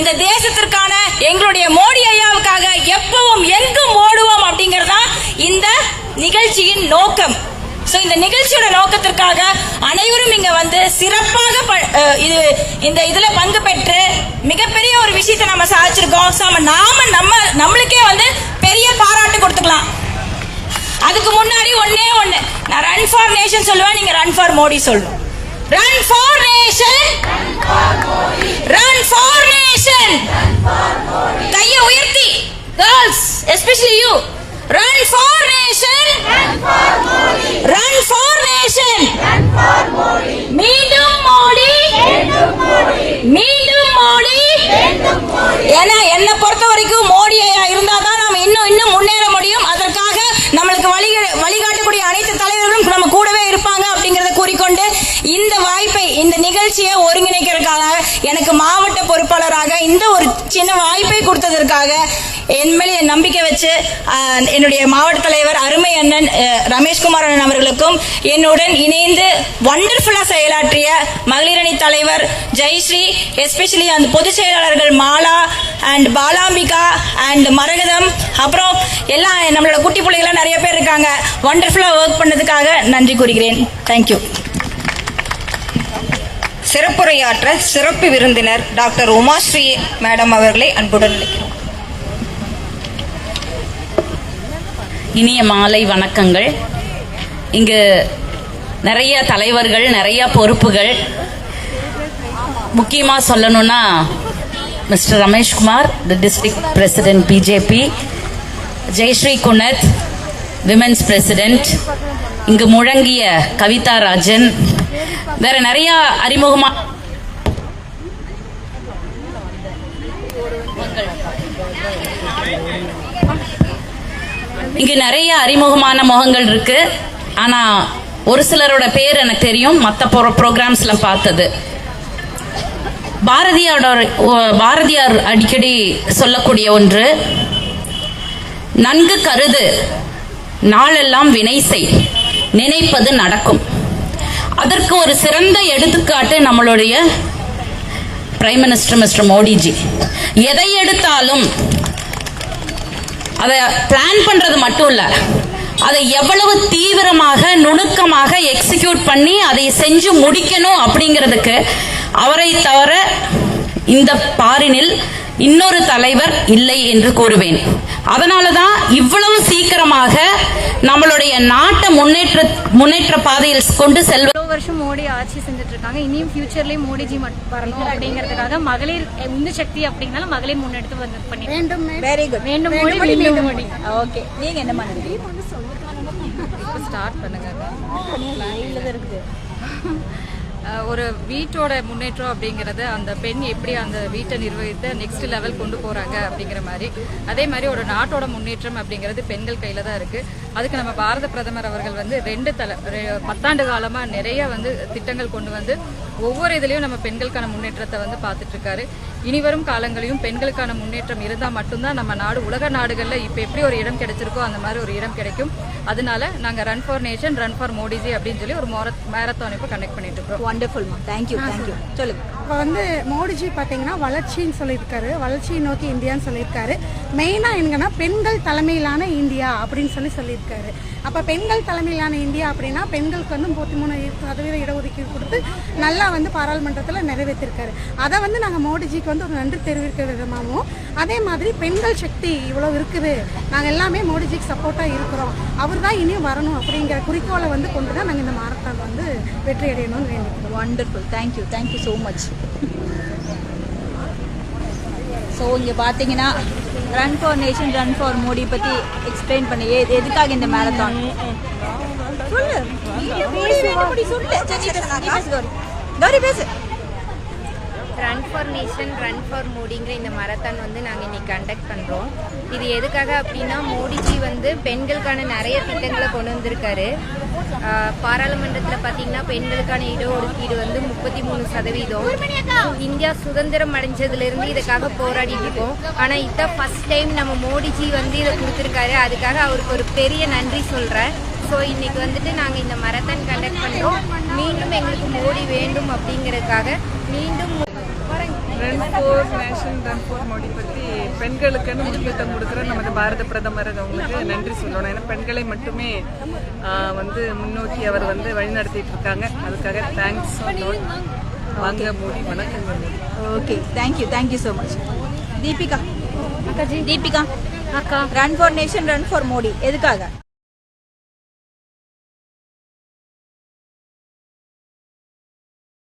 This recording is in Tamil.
இந்த தேசத்திற்கான எங்களுடைய மோடி ஐயாவுக்காக எப்பவும் எங்கும் ஓடுவோம் அப்படிங்கறதுதான் இந்த நிகழ்ச்சியின் நோக்கம். சோ இந்த நிகழ்ச்சியோட நோக்கத்திற்காக அனைவரும் இங்க வந்து சிறப்பாக ப- இது இந்த இதுல பங்கு பெற்று மிகப்பெரிய ஒரு விஷயத்தை நம்ம சாதிச்சிருக்கோம். So, நாம நம்ம நம்மளுக்கே வந்து பெரிய பாராட்டு கொடுத்துக்கலாம். அதுக்கு முன்னாடி ஒன்னே ஒண்ணு. நான் ரன் ஃபார் நேஷன் சொல்லுவேன் நீங்க ரன் ஃபார் மோடி சொல்லணும் run for nation run for nation கையை உயர்த்தி girls especially you run for nation run for nation மீண்டும் மோடி மீண்டும் மோடி ஏன்னா என்னை பொறுத்த வரைக்கும் மோடி ஐயா இருந்தாதான் நாம இன்னும் இன்னும் முன்னேற முடியும் அதற்காக நம்மளுக்கு வழி வழிகாட்டக்கூடிய அனைத்து தலைவர்களும் நம்ம கூடவே இருப்பாங்க அப்படிங்கறத கூறிக்கொண்டு இந்த வாய்ப்பை இந்த நிகழ்ச்சியை ஒருங்கிணைக்கிறதுக்காக எனக்கு மாவட்ட பொறுப்பாளராக இந்த ஒரு சின்ன வாய்ப்பை கொடுத்ததற்காக என் மேலே என் நம்பிக்கை வச்சு என்னுடைய மாவட்ட தலைவர் அருமை அண்ணன் ரமேஷ்குமார் அண்ணன் அவர்களுக்கும் என்னுடன் இணைந்து வண்டர்ஃபுல்லாக செயலாற்றிய மகளிரணி தலைவர் ஜெயஸ்ரீ எஸ்பெஷலி அந்த பொதுச் செயலாளர்கள் மாலா அண்ட் பாலாம்பிகா அண்ட் மரகதம் அப்புறம் எல்லாம் நம்மளோட குட்டி பிள்ளைகள்லாம் நிறைய பேர் இருக்காங்க. வண்டர்ஃபுல்லாக ஒர்க் பண்ணதுக்காக நன்றி கூறுகிறேன். தேங்க்யூ சிறப்புரையாற்ற சிறப்பு விருந்தினர் டாக்டர் உமாஸ்ரீ மேடம் அவர்களை அன்புடன் அழைக்கிறோம். இனிய மாலை வணக்கங்கள். இங்கு நிறைய தலைவர்கள் நிறைய பொறுப்புகள். முக்கியமாக சொல்லணும்னா mister Rameshkumar the district president BJP Jayashree குனத் women's president இங்கு முழங்கிய கவிதா ராஜன் வேற நிறைய அறிமுகமா இங்கு நிறைய அறிமுகமான முகங்கள் இருக்கு. ஆனா ஒரு சிலரோட பேர் எனக்கு தெரியும். மற்ற ப்ரோக்ராம்ஸ்ல பார்த்தது. பாரதியாரோட பாரதியார் அடிக்கடி சொல்லக்கூடிய ஒன்று நன்கு கருது நாளெல்லாம் வினை செய் நினைப்பது நடக்கும். அதற்கு ஒரு சிறந்த எடுத்துக்காட்டு நம்மளுடைய பிரைம் மினிஸ்டர் மிஸ்டர் மோடிஜி. எதை எடுத்தாலும் அதை பிளான் பண்றது மட்டும் இல்ல. அதை எவ்வளவு தீவிரமாக நுணுக்கமாக எக்ஸிக்யூட் பண்ணி அதை செஞ்சு முடிக்கணும் அப்படிங்கிறதுக்கு அவரை தவிர இந்த பாரினில் இன்னொரு தலைவர் இல்லை என்று கூறுவேன். அதனாலதான் இவ்வளவு சீக்கிரமாக நம்மளுடைய நாட்டை முன்னேற்ற முன்னேற்ற பாதையில் கொண்டு செல்வது வருஷம் மோடி ஆட்சி செஞ்சுட்டு இருக்காங்க இனியும் ஃபியூச்சர்லயும் மோடிஜி வரணும் அப்படிங்கிறதுக்காக மகளிர் உந்து சக்தி அப்படிங்கனால மகளிர் முன்னெடுத்து வந்து பண்ணி வேண்டும் வெரி குட் வேண்டும் மோடி வேண்டும். மோடி. ஓகே நீங்க என்ன பண்ணுறீங்க ஸ்டார்ட் பண்ணுங்க. அஹ் ஒரு வீட்டோட முன்னேற்றம் அப்படிங்கிறது அந்த பெண் எப்படி அந்த வீட்டை நிர்வகித்து நெக்ஸ்ட் லெவல் கொண்டு போறாங்க அப்படிங்கிற மாதிரி. அதே மாதிரி ஒரு நாட்டோட முன்னேற்றம் அப்படிங்கிறது பெண்கள் கையில தான் இருக்கு. அதுக்கு நம்ம பாரத பிரதமர் அவர்கள் வந்து ரெண்டு தல ரெ- பத்தாண்டு காலமா நிறைய வந்து திட்டங்கள் கொண்டு வந்து ஒவ்வொரு இதுலயும் நம்ம பெண்களுக்கான முன்னேற்றத்தை வந்து பார்த்துட்டு இருக்காரு. இனி வரும் காலங்களையும் பெண்களுக்கான முன்னேற்றம் இருந்தால் மட்டும்தான் நம்ம நாடு உலக நாடுகளில் இப்போ எப்படி ஒரு இடம் கிடைச்சிருக்கோ அந்த மாதிரி ஒரு இடம் கிடைக்கும். அதனால நாங்கள் run for nation run for Modiji அப்படின்னு சொல்லி ஒரு மேரத்தான் இப்போ கனெக்ட் பண்ணிட்டு இருக்கோம். வண்டர்ஃபுல்மா தேங்க்யூ தேங்க்யூ சொல்லுங்க. இப்போ வந்து மோடிஜி பார்த்தீங்கன்னா வளர்ச்சின்னு சொல்லியிருக்காரு. வளர்ச்சியை நோக்கி இந்தியான்னு சொல்லியிருக்காரு. மெயினாக என்னங்கன்னா பெண்கள் தலைமையிலான இந்தியா அப்படின்னு சொல்லி சொல்லியிருக்காரு. அப்போ பெண்கள் தலைமையிலான இந்தியா அப்படின்னா பெண்களுக்கு வந்து முப்பத்தி மூணு சதவீத இடஒதுக்கீடு கொடுத்து நல்லா வந்து பாராளுமன்றத்தில் நிறைவேற்றிருக்காரு. அதை வந்து நாங்கள் மோடிஜிக்கு வந்து ஒரு நன்றி தெரிவிக்கிற விதமாகவும் அதே மாதிரி பெண்கள் சக்தி இவ்வளோ இருக்குது. நாங்கள் எல்லாமே மோடிஜிக்கு சப்போர்ட்டாக இருக்கிறோம். அவர் தான் இனியும் வரணும் அப்படிங்கிற குறிக்கோளை வந்து கொண்டு தான் நாங்கள் இந்த மாரத்தான் வந்து வெற்றி அடையணும்னு வேண்டிக்கிறோம் wonderful thank you thank you so much so இங்கே பார்த்தீங்கன்னா run for nation run for Modi பற்றி எக்ஸ்பிளைன் பண்ணி. எது- எதுக்காக இந்த மேரத்தான் சொல்லு. சொல்லு? சரி, கௌரி. கௌரி பேசு. Run for nation run for மோடிங்கிற இந்த மரத்தான் வந்து நாங்கள் இன்னைக்கு கண்டக்ட் பண்ணுறோம் இது எதுக்காக அப்படின்னா மோடிஜி வந்து பெண்களுக்கான நிறைய திட்டங்களை கொண்டு வந்திருக்காரு. பாராளுமன்றத்தில் பார்த்தீங்கன்னா பெண்களுக்கான இடஒதுக்கீடு வந்து முப்பத்தி மூணு சதவீதம். இந்தியா சுதந்திரம் அடைஞ்சதுலேருந்து இதுக்காக போராடிட்டு இருக்கோம். ஆனால் இதான் ஃபஸ்ட் டைம் நம்ம மோடிஜி வந்து இதை கொடுத்துருக்காரு. அதுக்காக அவருக்கு ஒரு பெரிய நன்றி சொல்கிறேன் ஸோ இன்றைக்கி வந்துட்டு நாங்கள் இந்த மரத்தான் கண்டக்ட் பண்ணுறோம் மீண்டும் எங்களுக்கு மோடி வேண்டும் அப்படிங்கிறதுக்காக மீண்டும் run for nation run for Modi பற்றி பெண்களுக்குன்னு முக்கியத்துவம் கொடுக்குற நமது பாரத பிரதமர் அவங்களுக்கு நன்றி சொல்லணும். ஏன்னா பெண்களை மட்டுமே வந்து முன்னோக்கி அவர் வந்து வழிநடத்திட்டு இருக்காங்க. அதுக்காக தேங்க்ஸ் வாங்க மோடி வணக்கம். Okay thank you thank you so much Deepika Deepika. அக்கா run for nation run for Modi எதுக்காக?